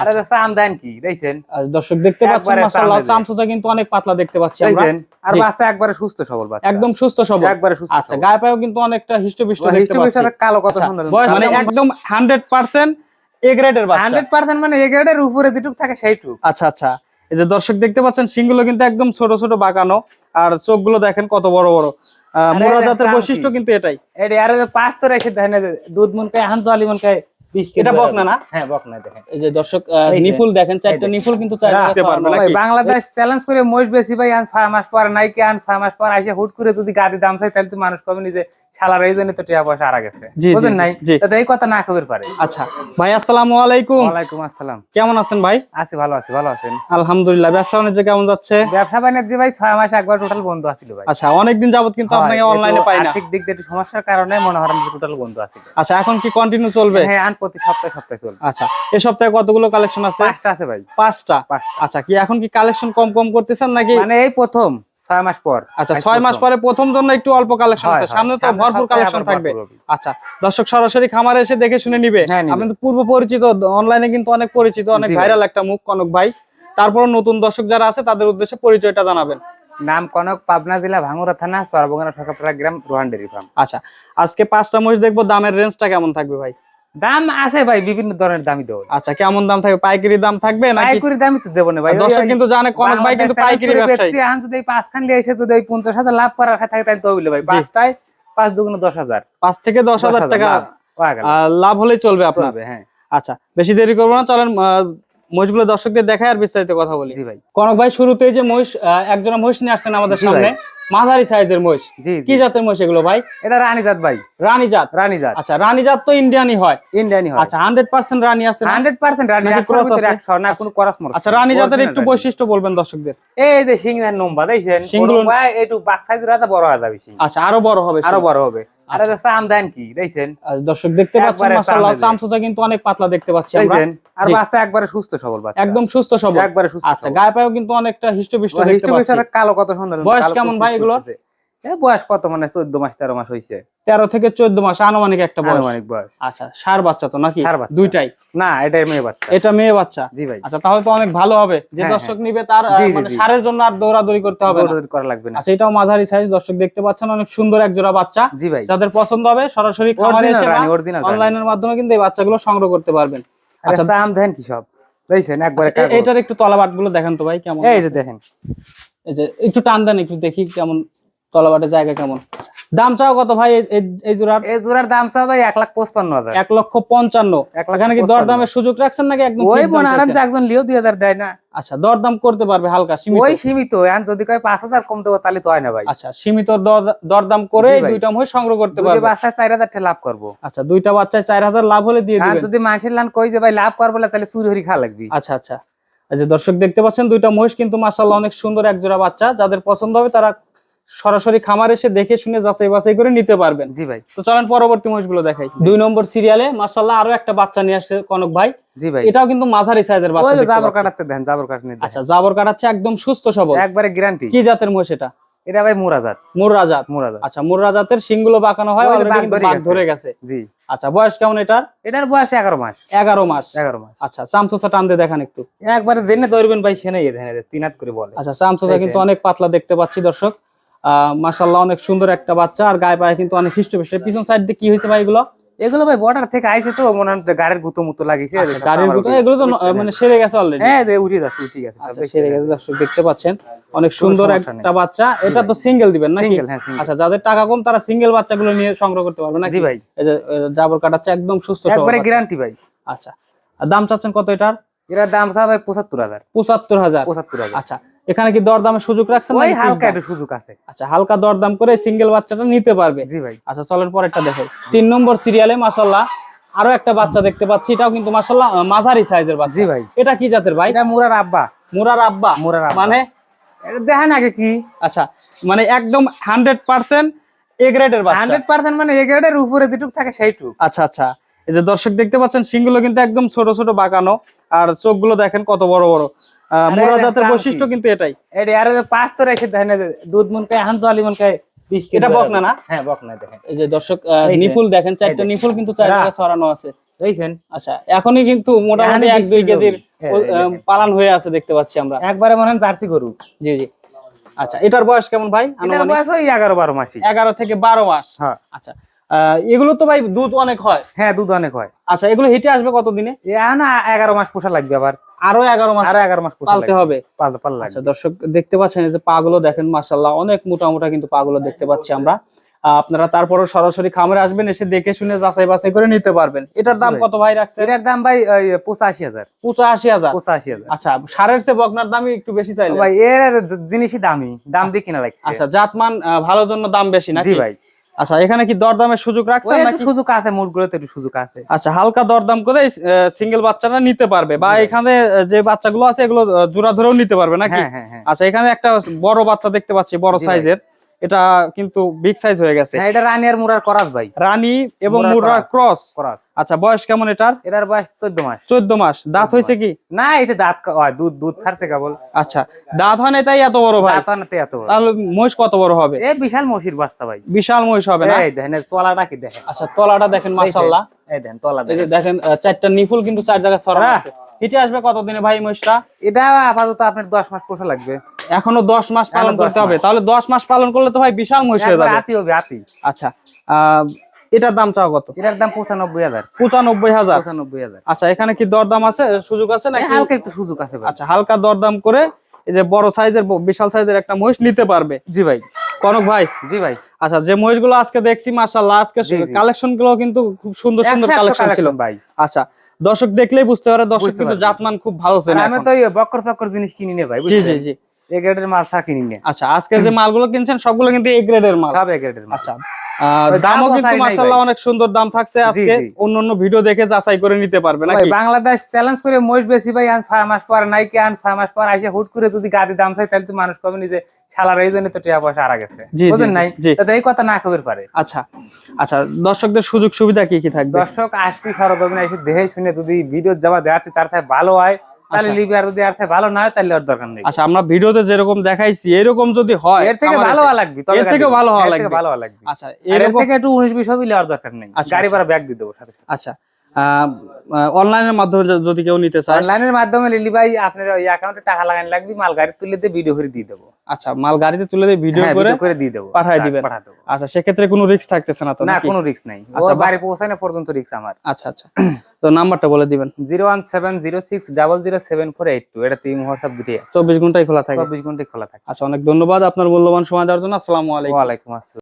আরে সাম দেন কি? দেখছেন? দর্শক দেখতে পাচ্ছেন মাশাআল্লাহ। চামচুচা কিন্তু অনেক পাতলা দেখতে পাচ্ছি আমরা। আর বাচ্চা একবারে সুস্থ সবল বাচ্চা। একদম সুস্থ সবল। একবারে সুস্থ আচ্ছা গায়ে পায়েও কিন্তু অনেকটা হিষ্টপিষ্ট দেখতে পাচ্ছি। কালো কত আচ্ছা, সুন্দর। মানে একদম 100% এ গ্রেডের বাচ্চা। 100% মানে এ গ্রেডের উপরে যেটুক থাকে সেইটুক। আচ্ছা আচ্ছা। এই যে দর্শক দেখতে পাচ্ছেন সিংগুলো কিন্তু একদম ছোট ছোট বাঁকানো। আর চোখগুলো দেখেন কত বড় বড়। মোরা জাতের বৈশিষ্ট্য কিন্তু এটাই। এডি আরে পাঁচ তো রেখে দেখেন দুধ মন খায় হান আলি মন খায় 20 কেজি এটা বকনা না? হ্যাঁ বকনা দেখেন। এই যে দর্শক আহ, এই যে, নিপুল দেখেন চারটা নিপুল কিন্তু চারটা পারবে ভাই বাংলাদেশ চ্যালেঞ্জ করে মহিষ বেশি ভাই আন ছয় মাস পর নাইকে আন ছয় মাস পর আইসে হুট করে যদি গাড়ি দাম চাই তাহলে তো মানুষ কবে নিজে শালার এই জন্য তো টাকা পয়সা আরা গেছে। জি, জি, বুঝেন নাই? জি। এই কথা না খবর পারে। আচ্ছা ভাই আসসালামু আলাইকুম। ওয়ালাইকুম আসসালাম। কেমন আছেন ভাই? আছি ভালো আছি ভালো আছেন? আলহামদুলিল্লাহ ব্যবসা বাণিজ্য কেমন যাচ্ছে? ব্যবসা বাণিজ্য ভাই ছয় মাস একবার টোটাল বন্ধ আছিল ভাই। আচ্ছা অনেকদিন যাবত কিন্তু আপনাকে অনলাইনে পাই না। আর্থিক দিক দিয়ে একটু সমস্যার কারণে মনে হয় টোটাল বন্ধ আছিল। আচ্ছা এখন কি কন্টিনিউ চলবে? হ্যাঁ প্রতি সপ্তাহে সপ্তাহে চলবে। আচ্ছা এই সপ্তাহে কতগুলো কালেকশন আছে? পাঁচটা আছে ভাই। পাঁচটা? পাঁচটা। আচ্ছা কি এখন কি কালেকশন কম কম করতেছেন নাকি? মানে এই প্রথম ছয় মাস পর। আচ্ছা ছয় মাস পরে প্রথম জন্য একটু অল্প কালেকশন আছে। সামনে তো ভরপুর কালেকশন থাকবে। আচ্ছা দর্শক সরাসরি খামারে এসে দেখে শুনে নিবে। হ্যাঁ, আপনি তো পূর্ব পরিচিত অনলাইনে কিন্তু অনেক পরিচিত অনেক ভাইরাল একটা মুখ কনক ভাই। তারপর নতুন দর্শক যারা আছে তাদের উদ্দেশ্যে পরিচয়টা জানাবেন। নাম কনক পাবনা জেলা ভাঙ্গুরা থানা সরবগানা সরকারপাড়া গ্রাম রোহান ডেরি ফার্ম। আচ্ছা আজকে পাঁচটা মহিষ দেখব দামের রেঞ্জটা কেমন থাকবে ভাই? দাম আছে ভাই বিভিন্ন ধরনের দামি দেবো। আচ্ছা কেমন দাম থাকবে? পাইকারি দাম থাকবে নাকি? পাইকারি দামই তো দেবো না ভাই। দর্শক কিন্তু জানে কনক ভাই কিন্তু পাইকারি ব্যবসায়ী। আন যদি পাঁচ খান এসে যদি ওই পঞ্চাশ হাজার লাভ করার থাকে তাহলে তো বলে ভাই। পাঁচটায় পাঁচ দুগুণ দশ হাজার। পাঁচ থেকে দশ হাজার টাকা লাভ। হলেই চলবে আপনার। হ্যাঁ। আচ্ছা বেশি দেরি করব না চলেন মহিষগুলো দর্শকদের দেখায় আর বিস্তারিত কথা বলি। জি ভাই। কনক ভাই শুরুতেই যে মহিষ একজোড়া মহিষ নিয়ে আসছেন আমাদের সামনে। মাঝারি সাইজের মহিষ। জি কি জাতের মহিষ এগুলো ভাই? এটা রানী জাত ভাই। রানী জাত রানী জাত আচ্ছা রানী জাত তো ইন্ডিয়ানই হয়। ইন্ডিয়ানই হয়। আচ্ছা হান্ড্রেড পার্সেন্ট রানী আছে না? হান্ড্রেড পার্সেন্ট রানী আছে ক্রস আছে? না কোনো করাস মরস আচ্ছা রানী জাতের একটু বৈশিষ্ট্য বলবেন দর্শকদের। এই যে সিংহের নম্বা দেখেন ওরম ভাই একটু বাক সাইজের রাতা বড় হয়ে যাবে সিং আচ্ছা আরও বড় হবে আরও বড় হবে। আর এটা কি? দেখছেন? দর্শক দেখতে পাচ্ছেন মাশাআল্লাহ চামচুচা কিন্তু অনেক পাতলা দেখতে পাচ্ছি আমরা। আর। বাচ্চা একবারে সুস্থ সবল বাচ্চা। একদম সুস্থ সবল। একবারে সুস্থ আচ্ছা গায়ে পায়েও কিন্তু অনেকটা হিষ্টপিষ্ট দেখতে পাচ্ছি। কালো কত সুন্দর। বয়স কেমন ভাই এগুলোর? বয়স কত মানে চোদ্দ মাস তেরো মাস হয়েছে তেরো থেকে চোদ্দ মাস আনুমানিক একটা বয়স। আনুমানিক বয়স। আচ্ছা সার বাচ্চা তো নাকি। দুইটাই? না এটাই মেয়ে বাচ্চা। এটা মেয়ে বাচ্চা? জি ভাই। আচ্ছা তাহলে তো অনেক ভালো হবে যে হ্যাঁ, দর্শক নিবে তার মানে। সারের জন্য আর দৌড়াদৌড়ি করতে হবে করা লাগবে না। আচ্ছা এটাও মাঝারি সাইজ দর্শক দেখতে পাচ্ছেন অনেক সুন্দর এক জোড়া বাচ্চা। জি ভাই। যাদের পছন্দ হবে সরাসরি খামারে এসে অনলাইনের মাধ্যমে কিন্তু এই বাচ্চাগুলো সংগ্রহ করতে পারবেন। আচ্ছা দাম দেন কি সব? দেখছেন একবারে আচ্ছা। এটার একটু তলাবাটগুলো দেখেন তো ভাই কেমন এই যে দেখেন। এই যে একটু টান দেন একটু দেখি কেমন তলাবাটের জায়গা কেমন? আচ্ছা, দাম চাও কত ভাই এই- জোড়ার? এই জোড়ার দাম চাও ভাই এক লাখ পঁচপান্ন হাজার। এক লক্ষ পঞ্চান্ন। এখানে কি দরদামের সুযোগ রাখছেন নাকি একদম ওই মনে আরাম যে একজন লিও দুই হাজার দেয় না। আচ্ছা দরদাম করতে পারবে হালকা সীমিত। ওই সীমিত এখন যদি কয় পাঁচ হাজার কম দেবো তাহলে তো হয় না ভাই। আচ্ছা সীমিত দর- দরদাম করে দুইটা মহিষ সংগ্রহ করতে পারবে। বাচ্চায় চার হাজার টাকা লাভ করব। আচ্ছা দুইটা বাচ্চায় চার হাজার লাভ হলে দিয়ে আর দিবেন। যদি মানুষের লান কই যে ভাই লাভ করব না, তাহলে চুরি হরি খা লাগবি। আচ্ছা আচ্ছা। যে দর্শক দেখতে পাচ্ছেন দুইটা মহিষ কিন্তু মাশাআল্লাহ অনেক সুন্দর এক জোড়া বাচ্চা। যাদের পছন্দ হবে তারা সরাসরি খামার এসে দেখে শুনে যাচাই বাছাই করে নিতে পারবেন। জি ভাই। তো চলেন পরবর্তী মহিষগুলো দেখাই। দুই নম্বর সিরিয়ালে মাশাআল্লাহ আরও একটা বাচ্চা নিয়ে আসছে কনক ভাই। জি ভাই। এটাও কিন্তু মাঝারি সাইজের বাচ্চা জাবর কাটাতে দেন জাবর কাটনি আচ্ছা জাবর কাটাচ্ছে একদম সুস্থ সবল। একবারে গ্যারান্টি কি জাতের মহিষ এটা? এটা ভাই মুরাজাত। মুর্রা জাত মুরাজাত। আচ্ছা মুর্রা জাতের শিংগুলো বাঁকানো হয় বাঘ ধরে গেছে। জি। আচ্ছা বয়স কেমন এটার? এটার বয়স এগারো মাস। এগারো মাস। এগারো মাস। আচ্ছা চামচোচা টান দিয়ে দেখান একটু। একবারে দেনে ধরবেন ভাই সেনে দেখেন তিন হাত করে বলে। আচ্ছা চামচোচা কিন্তু অনেক পাতলা দেখতে পাচ্ছি দর্শক। আহ মাশাল্লাহ অনেক সুন্দর একটা বাচ্চা। আর গায়ে পায়ে কিন্তু অনেক হৃষ্টপুষ্ট পিছন সাইড দিয়ে কি হয়েছে ভাই এগুলো? এগুলো ভাই বর্ডার থেকে আইছে তো মনে হয় গাড়ির গুতো মুতো লাগিয়েছে আচ্ছা, গাড়ির ভিতরে এগুলো তো মানে সেরে গেছে অলরেডি হ্যাঁ উঠে যাচ্ছে উঠে গেছে। সেরে গেছে দর্শক দেখতে পাচ্ছেন। অনেক সুন্দর একটা বাচ্চা। এটা তো সিঙ্গেল দিবেন নাকি? সিঙ্গেল হ্যাঁ আচ্ছা যাদের টাকা কম তারা সিঙ্গেল বাচ্চাগুলো নিয়ে সংগ্রহ করতে পারবে নাকি? জি ভাই। এই যে জাবর কাটাচ্ছে একদম সুস্থ সবল একবারে গ্যারান্টি ভাই। আচ্ছা আর দাম চাচ্ছেন কত এটার? এটার দাম চা ভাই পঁচাত্তর হাজার। পঁচাত্তর হাজার। পঁচাত্তর হাজার। আচ্ছা এখানে কি দরদামের সুযোগ রাখছেন ওই হালকা? একটু সুযোগ আছে। আচ্ছা হালকা দরদাম করে সিঙ্গেল বাচ্চাটা নিতে পারবে। জি ভাই। আচ্ছা চলেন পরেরটা দেখো। তিন নম্বর সিরিয়ালে মাসাল্লাহ আরও একটা বাচ্চা দেখতে পাচ্ছি। এটাও কিন্তু মাসাল্লাহ মাঝারি সাইজের বাচ্চা। জি ভাই। এটা কি জাতের ভাই? এটা মুরার আব্বা। মুরার আব্বা। মুরার আব্বা। মানে? দেখেন আগে কি? আচ্ছা মানে একদম হান্ড্রেড পার্সেন্ট এ গ্রেডের বাচ্চা। হান্ড্রেড পার্সেন্ট মানে এ গ্রেডের উপরে যেটুক থাকে সেইটুক। আচ্ছা আচ্ছা। এই যে দর্শক দেখতে পাচ্ছেন সিংগুলো কিন্তু একদম ছোট ছোট বাঁকানো। আর চোখগুলো দেখেন কত বড় বড়। জাতের বৈশিষ্ট্য কিন্তু এটাই। এটা আর পাঁচ তো রেখে দেখেন দুধ মন খায় হান তো আলি মন বিশ এটা বকনা না? হ্যাঁ বকনা দেখেন। এই যে দর্শক নিপুল দেখেন চারটা নিপুল কিন্তু চার রাখ। জায়গায় ছড়ানো আছে। দেখছেন আচ্ছা এখনই কিন্তু মোটামুটি এক দুই কেজির হ্যাঁ, দেখেন। পালান হয়ে আছে দেখতে পাচ্ছি আমরা। একবারে মনে হয় জার্সি গরু। জি জি। আচ্ছা এটার বয়স কেমন ভাই? এটার বয়স ওই এগারো বারো মাসি এগারো থেকে বারো মাস। হ্যাঁ। আচ্ছা আহ, এগুলো তো ভাই দুধ অনেক হয়। হ্যাঁ দুধ অনেক হয়। আচ্ছা এগুলো হিটে আসবে কত দিনে এখন এগারো মাস পোষা লাগবে আবার। আরও এগারো মাস আরও এগারো মাস পালতে হবে। আচ্ছা দর্শক দেখতে পাচ্ছেন যে পাগুলো দেখেন মার্শাল্লাহ অনেক মোটা মোটা কিন্তু পাগুলো দেখতে পাচ্ছি আমরা। আপনারা তারপরে সরাসরি খামারে আসবেন এসে দেখে শুনে যাচাই বাছাই করে নিতে পারবেন। এটার দাম কত ভাই রাখছে এটার দাম ভাই পঁচাশি হাজার। পঁচাশি হাজার? পঁচাশি হাজার। আচ্ছা সারের চেয়ে বকনার দামই একটু বেশি চাই ভাই এর জিনিসই দামি। দাম দিয়ে কিনা লাগছে। আচ্ছা জাতমান ভালোর জন্য দাম বেশি না জি ভাই। আচ্ছা এখানে কি দরদামের সুযোগ রাখছেন নাকি? সুযোগ আছে মুরগুলোতে একটু সুযোগ আছে। আচ্ছা হালকা দরদাম করে সিঙ্গেল বাচ্চাটা নিতে পারবে বা এখানে যে বাচ্চাগুলো আছে এগুলো জোড়া ধরেও নিতে পারবে নাকি? হ্যাঁ হ্যাঁ হ্যাঁ। আচ্ছা এখানে একটা বড় বাচ্চা দেখতে পাচ্ছি বড় সাইজের। এটা কিন্তু বিগ সাইজ হয়ে গেছে। হ্যাঁ এটা রানী আর মুরার করাস ভাই। রানী এবং মুরার cross। ক্রস। আচ্ছা বয়স কেমন এটার? এটার বয়স চোদ্দ মাস। চোদ্দ মাস। দাঁত হয়েছে কি? না এতে দাঁত দুধ দুধ ছাড়ছে কেবল। আচ্ছা দাঁত হয় না তাই এত বড় ভাই? দাঁত আনাতে এত বড়। তাহলে মহিষ কত বড় হবে? এ বিশাল মহিষের বাচ্চা ভাই। বিশাল মহিষ হবে না? এই দেখেন তলাটা কি দেখেন? আচ্ছা তলাটা দেখেন মাশাআল্লাহ। এই দেখেন তলা দেখেন। দেখেন চারটা নিফুল কিন্তু চার জায়গায় ছড়ানো হ্যাঁ। আছে। হিটে আসবে কতদিনে ভাই মহিষটা? এটা আপাতত আপনার দশ মাস পোষা লাগবে। এখনও দশ মাস পালন করতে হবে। তাহলে দশ মাস পালন করলে তো ভাই বিশাল মহিষ হয়ে যাবে। হাতি হবে হাতি। আচ্ছা এটার দাম চাও কত? এটার দাম পঁচানব্বই হাজার। পঁচানব্বই হাজার? পঁচানব্বই হাজার। আচ্ছা এখানে কি দরদাম আছে? সুযোগ আছে নাকি? হালকা একটু সুযোগ আছে আচ্ছা হালকা দরদাম করে এই যে বড় সাইজের বিশাল সাইজের একটা মহিষ নিতে পারবে। জি ভাই। কনক ভাই? জি ভাই। আচ্ছা যে মহিষগুলো আজকে দেখছি মাশাআল্লাহ আজকে। কালেকশনগুলো কিন্তু খুব সুন্দর সুন্দর কালেকশন ছিল। ভাই। আচ্ছা দর্শক দেখলেই বুঝতে পারে দর্শক কিন্তু। জাতমান খুব ভালো ছিল আমি তো ওই বক্কর চক্কর জিনিস কিনি নে ভাই জি জি জি। এ গ্রেডের মাল ছা কিনি নে আচ্ছা আজকে যে মালগুলো কিনছেন সবগুলো কিন্তু এ গ্রেডের মাল। সব এ গ্রেডের মাল। আচ্ছা দামও কিন্তু নাই মাশাআল্লাহ। অনেক সুন্দর দাম থাকছে আজকে। অন্য অন্য ভিডিও দেখে যাচাই করে নিতে পারবে নাকি? বাংলাদেশ চ্যালেঞ্জ করে মহিষ বেশি ভাই আন ছয় মাস পর নাইকে আন ছয় মাস পর আইসে হুট করে যদি গাড়ি দাম চাই তাহলে তো মানুষ কবে নিজে শালার এই জন্য তো টিয়া পয়সা হারা গেছে। বুঝেন নাই। তাতে এই কথা না খবর পারে। আচ্ছা আচ্ছা দর্শকদের সুযোগ সুবিধা কি কি থাকবে? দর্শক আসবি সরজমিনে এসে দেখে শুনে যদি ভিডিও যাওয়া দেখাচ্ছে তার থেকে ভালো হয়। তাহলে আচ্ছা। যদি আর ভালো না হয় তাহলে ওর দরকার নেই আচ্ছা আমরা ভিডিওতে যেরকম দেখাইছি এরকম যদি হয় এর থেকে ভালো হওয়া লাগবে তবে এর দিবো। ভালো হওয়া লাগবে। ভালো হওয়া লাগবে আচ্ছা এর থেকে একটু উনিশ বিশ হবি লেওয়ার দরকার নেই আচ্ছা, গাড়ি আচ্ছা। ভাড়া ব্যাগ দিয়ে দেবো সাথে আচ্ছা অনলাইনের মাধ্যমে যদি কেউ নিতে চায় অনলাইনের মাধ্যমে লিলি ভাই আপনার ওই অ্যাকাউন্টে টাকা লাগান লাগবে মাল গাড়ি তুলে দিয়ে ভিডিও করে দিয়ে দেবো আচ্ছা মাল গাড়িতে তুলে দিয়ে ভিডিও হ্যাঁ, করে করে দিয়ে দেবো পাঠায় হ্যাঁ, দিবেন। আচ্ছা সেক্ষেত্রে কোনো রিস্ক থাকতেছে না তো না? কোনো রিস্ক নাই আচ্ছা, বাড়ি পৌঁছানো পর্যন্ত রিস্ক আমার আচ্ছা আচ্ছা তো নাম্বারটা বলে দিবেন। Zero one seven zero six double zero seven four eight two. এটা তিন হোয়াটসঅ্যাপ দুটি চব্বিশ ঘন্টায় খোলা থাকে। চব্বিশ ঘন্টায় খোলা থাকে। আচ্ছা অনেক ধন্যবাদ আপনার মূল্যবান সময় দেওয়ার জন্য। আসসালামু আলাইকুম। ওয়ালাইকুম আসসালাম।